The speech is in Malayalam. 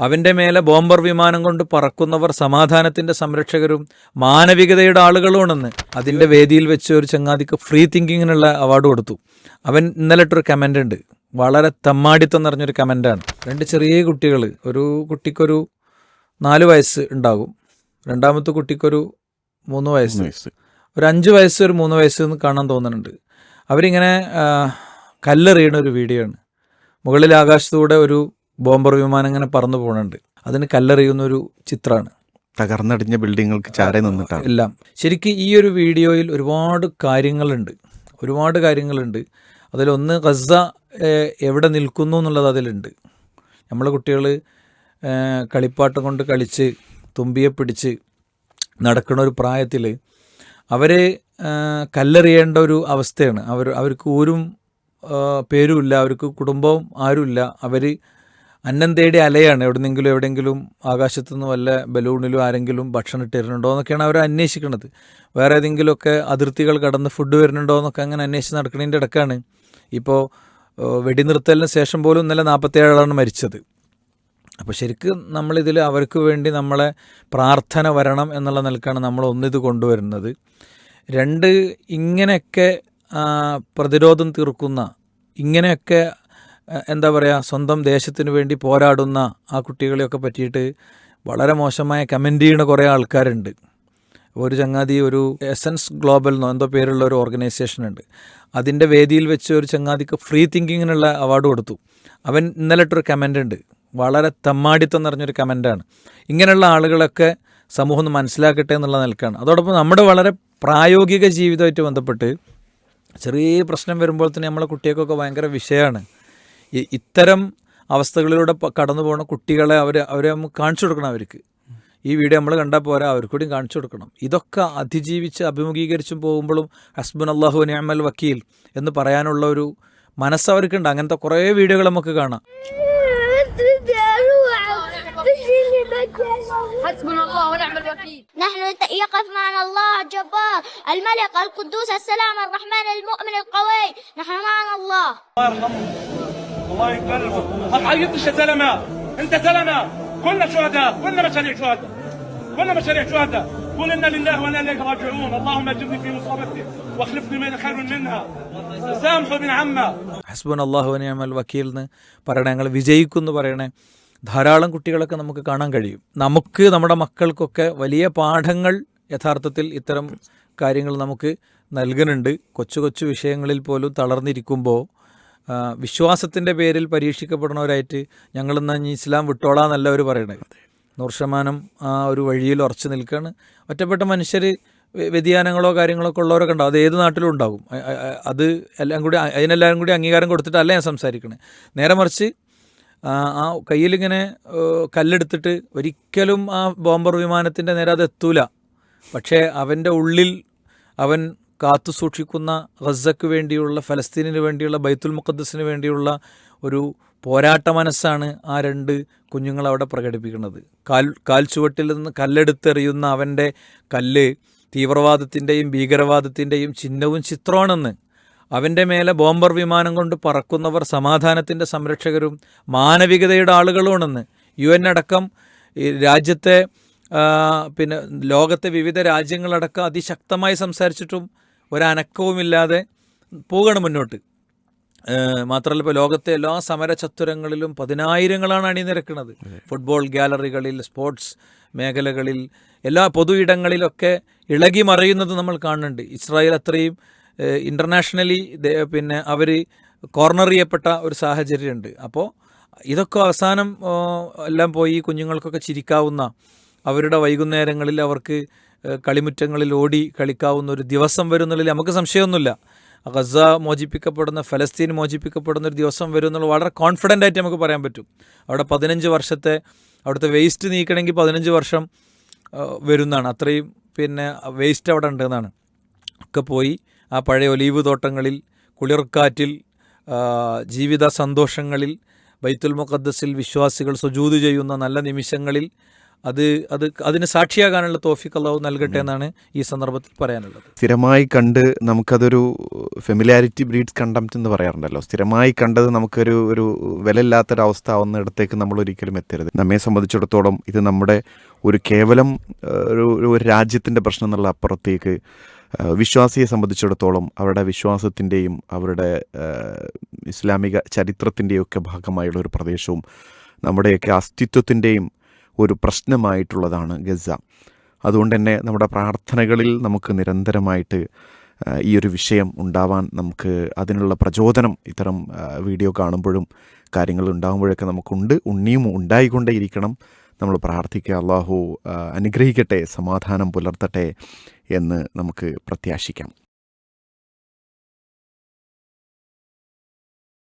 അവന്റെ മേലെ ബോംബർ വിമാനം കൊണ്ട് പറക്കുന്നവർ സമാധാനത്തിന്റെ സംരക്ഷകരും മാനവികതയുടെ ആളുകളുമാണെന്ന് അതിന്റെ വേദിയിൽ വെച്ച് ഒരു ചങ്ങാതിക്ക് ഫ്രീ തിങ്കിങ്ങിനുള്ള അവാർഡ് കൊടുത്തു. അവൻ ഇന്നലെ ഇട്ടൊരു കമന്റ് ഉണ്ട്. വളരെ തമ്മാടിത്തം നിറഞ്ഞൊരു കമന്റാണ് രണ്ട് ചെറിയ കുട്ടികൾ ഒരു കുട്ടിക്കൊരു നാല് വയസ്സ് ഉണ്ടാകും. രണ്ടാമത്തെ കുട്ടിക്കൊരു മൂന്ന് വയസ്സ്. ഒരു അഞ്ച് വയസ്സ് ഒരു മൂന്ന് വയസ്സ് എന്ന് കാണാൻ തോന്നുന്നുണ്ട്. അവരിങ്ങനെ കല്ലെറിയണ ഒരു വീഡിയോ ആണ്. മുകളിൽ ആകാശത്തൂടെ ഒരു ബോംബർ വിമാനം ഇങ്ങനെ പറന്നു പോകുന്നുണ്ട് അതിന് കല്ലെറിയുന്ന ഒരു ചിത്രമാണ് തകർന്നടിഞ്ഞ ബിൽഡിങ്ങുകൾക്ക് ചാരെ നിന്നിട്ടാണ്. എല്ലാം. ശരിക്കും ഈ ഒരു വീഡിയോയിൽ ഒരുപാട് കാര്യങ്ങളുണ്ട്. ഒരുപാട് കാര്യങ്ങളുണ്ട്. അതിലൊന്ന് ഗസ എവിടെ നിൽക്കുന്നു എന്നുള്ളത് അതിലുണ്ട്. നമ്മളെ കുട്ടികൾ കളിപ്പാട്ടം കൊണ്ട് കളിച്ച് തുമ്പിയെ പിടിച്ച് നടക്കുന്ന ഒരു പ്രായത്തിൽ അവരെ കല്ലെറിയേണ്ട ഒരു അവസ്ഥയാണ്. അവർ അവർക്ക് ഒരു പേരുമില്ല. അവർക്ക് കുടുംബവും ആരുമില്ല. അവർ അന്നം അലയാണ്. എവിടെന്നെങ്കിലും എവിടെയെങ്കിലും ആകാശത്തു നിന്ന് വല്ല ബലൂണിലും ആരെങ്കിലും ഭക്ഷണം ഇട്ടിരുന്നുണ്ടോ എന്നൊക്കെയാണ് അവർ അന്വേഷിക്കുന്നത് വേറെ ഏതെങ്കിലുമൊക്കെ അതിർത്തികൾ കടന്ന് ഫുഡ് വരുന്നുണ്ടോ എന്നൊക്കെ അങ്ങനെ അന്വേഷിച്ച് നടക്കുന്നതിന്റെ ഇടക്കാണ്. ഇപ്പോൾ വെടിനിർത്തലിന് ശേഷം പോലും ഇന്നലെ നാൽപ്പത്തേഴാളാണ് മരിച്ചത്. അപ്പോൾ ശരിക്കും നമ്മളിതിൽ അവർക്ക് വേണ്ടി നമ്മളെ പ്രാർത്ഥന വരണം എന്നുള്ള നിലക്കാണ് നമ്മൾ ഒന്നിത് കൊണ്ടുവരുന്നത്. രണ്ട് ഇങ്ങനെയൊക്കെ പ്രതിരോധം തീർക്കുന്ന ഇങ്ങനെയൊക്കെ എന്താ പറയുക സ്വന്തം ദേശത്തിന് വേണ്ടി പോരാടുന്ന ആ കുട്ടികളെയൊക്കെ പറ്റിയിട്ട് വളരെ മോശമായ കമന്റ് ചെയ്യുന്ന കുറേ ആൾക്കാരുണ്ട്. ഒരു ചങ്ങാതി ഒരു എസൻസ് ഗ്ലോബൽ എന്നോ എന്തോ പേരുള്ള ഒരു ഓർഗനൈസേഷൻ ഉണ്ട്. അതിന്റെ വേദിയിൽ വെച്ച് ഒരു ചങ്ങാതിക്ക് ഫ്രീ തിങ്കിങ്ങിനുള്ള അവാർഡ് കൊടുത്തു. അവൻ ഇന്നലെ ഇട്ടൊരു കമന്റ് ഉണ്ട്. വളരെ തമ്മാടിത്തം നിറഞ്ഞൊരു കമന്റാണ്. ഇങ്ങനെയുള്ള ആളുകളൊക്കെ സമൂഹം ഒന്ന് മനസ്സിലാക്കട്ടെ എന്നുള്ള നിലക്കാണ്. അതോടൊപ്പം നമ്മുടെ വളരെ പ്രായോഗിക ജീവിതമായിട്ട് ബന്ധപ്പെട്ട് ചെറിയ പ്രശ്നം വരുമ്പോൾ തന്നെ നമ്മളെ കുട്ടികൾക്കൊക്കെ ഭയങ്കര വിഷയമാണ്. ഇത്തരം അവസ്ഥകളിലൂടെ പ- കടന്നു പോകുന്ന കുട്ടികളെ അവർ അവരെ നമുക്ക് കാണിച്ചു കൊടുക്കണം അവർക്ക് ഈ വീഡിയോ നമ്മൾ കണ്ടാൽ പോരാ അവർക്ക് കൂടി കാണിച്ചു കൊടുക്കണം ഇതൊക്കെ അതിജീവിച്ച് അഭിമുഖീകരിച്ചും പോകുമ്പോഴും ഹസ്ബൻ അള്ളാഹു നിഅമൽ വക്കീൽ എന്ന് പറയാനുള്ള ഒരു മനസ്സ് അവർക്കുണ്ട് അങ്ങനത്തെ കുറേ വീഡിയോകൾ നമുക്ക് കാണാം بدي اروح تجيني مكان حسبنا الله ونعم الوكيل نحن يقف معنا الله الجبار الملك القدوس السلام الرحمن المؤمن القوي نحن معنا الله الله يرحمه الله يكرمه ما تعيطش يا زلمه انت زلمه كلنا شهداء كلنا مشاريع شهداء كلنا مشاريع شهداء قول انا لله وانا اليه راجعون اللهم اجرني في مصابتي واخلفني من خير منها سامحوا ابن عمه ഹസ്ബൻ അള്ളാഹു നിയമൽ വക്കീൽ എന്ന് പറയണേ ഞങ്ങൾ വിജയിക്കും എന്ന് പറയണേ ധാരാളം കുട്ടികളൊക്കെ നമുക്ക് കാണാൻ കഴിയും നമുക്ക് നമ്മുടെ മക്കൾക്കൊക്കെ വലിയ പാഠങ്ങൾ യഥാർത്ഥത്തിൽ ഇത്തരം കാര്യങ്ങൾ നമുക്ക് നൽകുന്നുണ്ട് കൊച്ചു കൊച്ചു വിഷയങ്ങളിൽ പോലും തളർന്നിരിക്കുമ്പോൾ വിശ്വാസത്തിന്റെ പേരിൽ പരീക്ഷിക്കപ്പെടുന്നവരായിട്ട് ഞങ്ങളിന്ന് ഇസ്ലാം വിട്ടോളാന്നല്ല അവർ പറയണത്. നൂറ് ശതമാനം ആ ഒരു വഴിയിൽ ഉറച്ചു നിൽക്കുകയാണ് ഒറ്റപ്പെട്ട മനുഷ്യർ വ്യതിയാനങ്ങളോ കാര്യങ്ങളോ ഒക്കെ ഉള്ളവരൊക്കെ ഉണ്ടാവും അത് ഏത് നാട്ടിലും ഉണ്ടാകും. അത് എല്ലാം കൂടി അതിനെല്ലാവരും കൂടി അംഗീകാരം കൊടുത്തിട്ടല്ല ഞാൻ സംസാരിക്കണേ. നേരെ മറിച്ച് ആ കയ്യിലിങ്ങനെ കല്ലെടുത്തിട്ട് ഒരിക്കലും ആ ബോംബർ വിമാനത്തിന്റെ നേരെ അത് എത്തൂല. പക്ഷേ അവന്റെ ഉള്ളിൽ അവൻ കാത്തു സൂക്ഷിക്കുന്ന ഗസക്ക് വേണ്ടിയുള്ള ഫലസ്തീനിന് വേണ്ടിയുള്ള ബൈത്തുൽ മുഖദ്സിന് വേണ്ടിയുള്ള ഒരു പോരാട്ട മനസ്സാണ് ആ രണ്ട് കുഞ്ഞുങ്ങൾ അവിടെ പ്രകടിപ്പിക്കുന്നത്. കാൽ കാൽ ചുവട്ടിൽ നിന്ന് കല്ലെടുത്തെറിയുന്ന അവന്റെ കല്ല് തീവ്രവാദത്തിന്റെയും ഭീകരവാദത്തിന്റെയും ചിഹ്നവും ചിത്രമാണെന്ന്. അവന്റെ മേലെ ബോംബർ വിമാനം കൊണ്ട് പറക്കുന്നവർ സമാധാനത്തിന്റെ സംരക്ഷകരും മാനവികതയുടെ ആളുകളുമാണെന്ന്. യു എൻ അടക്കം രാജ്യത്തെ പിന്നെ ലോകത്തെ വിവിധ രാജ്യങ്ങളടക്കം അതിശക്തമായി സംസാരിച്ചിട്ടും ഒരനക്കവുമില്ലാതെ പോകണം മുന്നോട്ട്. മാത്രമല്ല ഇപ്പോൾ ലോകത്തെ എല്ലാ സമര ചത്തുരങ്ങളിലും പതിനായിരങ്ങളാണ് അണിനിരക്കുന്നത്. ഫുട്ബോൾ ഗാലറികളിൽ സ്പോർട്സ് മേഖലകളിൽ എല്ലാ പൊതു ഇടങ്ങളിലൊക്കെ ഇളകി മറയുന്നത് നമ്മൾ കാണുന്നുണ്ട്. ഇസ്രായേൽ അത്രയും ഇന്റർനാഷണലി പിന്നെ അവർ കോർണർ ചെയ്യപ്പെട്ട ഒരു സാഹചര്യമുണ്ട്. അപ്പോൾ ഇതൊക്കെ അവസാനം എല്ലാം പോയി കുഞ്ഞുങ്ങൾക്കൊക്കെ ചിരിക്കാവുന്ന അവരുടെ വൈകുന്നേരങ്ങളിൽ അവർക്ക് കളിമുറ്റങ്ങളിൽ ഓടി കളിക്കാവുന്ന ഒരു ദിവസം വരുന്നതിൽ നമുക്ക് സംശയമൊന്നുമില്ല. ഗസ മോചിപ്പിക്കപ്പെടുന്ന ഫലസ്തീൻ മോചിപ്പിക്കപ്പെടുന്ന ഒരു ദിവസം വരും എന്നുള്ള വളരെ കോൺഫിഡന്റ് ആയിട്ട് നമുക്ക് പറയാൻ പറ്റും. അവിടെ പതിനഞ്ച് വർഷത്തെ അവിടുത്തെ വേസ്റ്റ് നീക്കണമെങ്കിൽ പതിനഞ്ച് വർഷം വരുന്നതാണ്. അത്രയും പിന്നെ വേസ്റ്റ് അവിടെ ഉണ്ടെന്നാണ് ഒക്കെ പോയി ആ പഴയ ഒലീവ് തോട്ടങ്ങളിൽ കുളിർക്കാറ്റിൽ ജീവിത സന്തോഷങ്ങളിൽ ബൈത്തുൽ മുഖദ്ദസിൽ വിശ്വാസികൾ സുജൂത് ചെയ്യുന്ന നല്ല നിമിഷങ്ങളിൽ അത് അത് അതിന് സാക്ഷിയാകാനുള്ള തോഫിക്ക് അള്ളാഹു നൽകട്ടെ എന്നാണ് ഈ സന്ദർഭത്തിൽ പറയാനുള്ളത്. സ്ഥിരമായി കണ്ട് നമുക്കതൊരു ഫെമിലാരിറ്റി ബ്രീഡ്സ് കണ്ടംപ്റ്റ് എന്ന് പറയാറുണ്ടല്ലോ. സ്ഥിരമായി കണ്ടത് നമുക്കൊരു ഒരു വിലയില്ലാത്തൊരവസ്ഥ ആവുന്നിടത്തേക്ക് നമ്മൾ ഒരിക്കലും എത്തരുത്. നമ്മെ സംബന്ധിച്ചിടത്തോളം ഇത് നമ്മുടെ ഒരു കേവലം ഒരു ഒരു രാജ്യത്തിന്റെ പ്രശ്നം എന്നുള്ള അപ്പുറത്തേക്ക് വിശ്വാസിയെ സംബന്ധിച്ചിടത്തോളം അവരുടെ വിശ്വാസത്തിന്റെയും അവരുടെ ഇസ്ലാമിക ചരിത്രത്തിന്റെയും ഒക്കെ ഭാഗമായുള്ള ഒരു പ്രദേശവും നമ്മുടെയൊക്കെ അസ്തിത്വത്തിന്റെയും ഒരു പ്രശ്നമായിട്ടുള്ളതാണ് ഗസ അതുകൊണ്ട് തന്നെ നമ്മുടെ പ്രാർത്ഥനകളിൽ നമുക്ക് നിരന്തരമായിട്ട് ഈ ഒരു വിഷയം ഉണ്ടാവാൻ നമുക്ക് അതിനുള്ള പ്രചോദനം ഇത്തരം വീഡിയോ കാണുമ്പോഴും കാര്യങ്ങൾ ഉണ്ടാകുമ്പോഴൊക്കെ നമുക്കുണ്ട്. ഉണ്ണിയും ഉണ്ടായിക്കൊണ്ടേയിരിക്കണം. നമ്മൾ പ്രാർത്ഥിക്കുക അള്ളാഹു അനുഗ്രഹിക്കട്ടെ സമാധാനം പുലർത്തട്ടെ എന്ന് നമുക്ക് പ്രത്യാശിക്കാം.